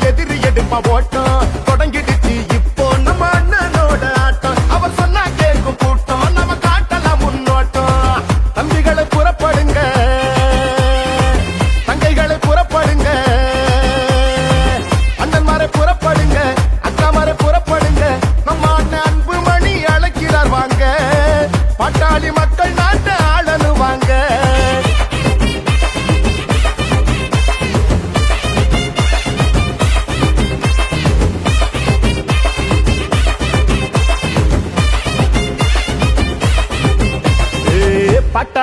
எதிரி எடுப்பா ஓட்டம். தொடங்கிட்டு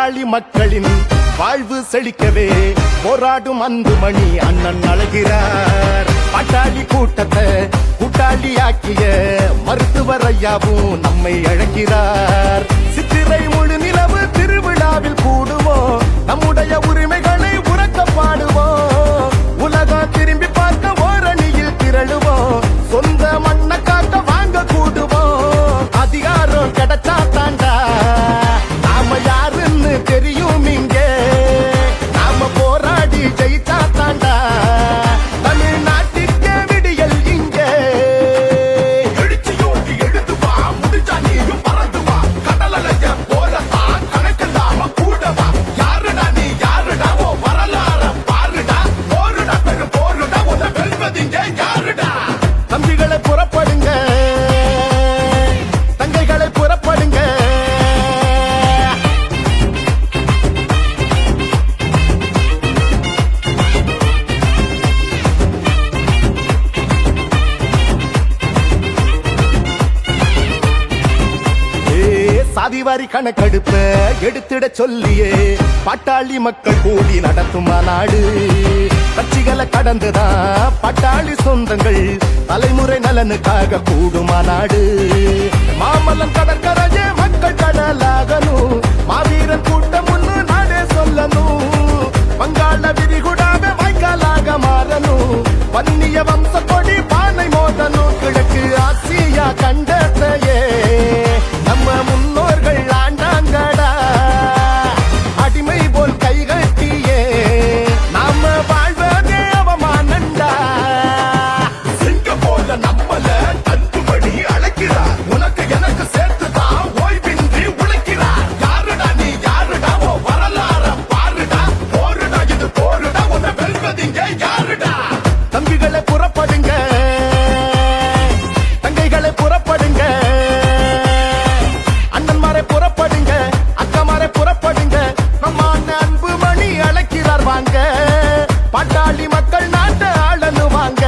பாட்டாளி மக்களின் வாழ்வு செழிக்கவே போராடும் மணி அண்ணன் அழகிறார். பட்டாளி கூட்டத்தை கூட்டாளியாக்கிய மருத்துவர் ஐயாவும் நம்மை அழைக்கிறார். புறப்படுங்க. தங்கைகளை புறப்படுங்க. சாதிவாரி கணக்கெடுப்ப எடுத்திட சொல்லியே. பட்டாளி மக்கள் கூடி நடத்துமா நாடு கட்சிகளை கடந்துதான் பட்டாளி சொந்தங்கள் தலைமுறை நலனுக்காக கூடுமா நாடு? மாமல்லம் கடற்கரை அழைக்கிறார் வாங்க. பட்டாளி மக்கள் நாட்ட ஆளனு வாங்க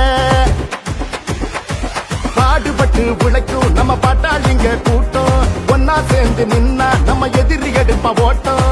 பாடுபட்டு உழைக்கும் நம்ம பட்டாளிங்க கூட்டம். ஒன்னா சேர்ந்து நின்னா நம்ம எதிரி எடுப்ப ஓட்டம்.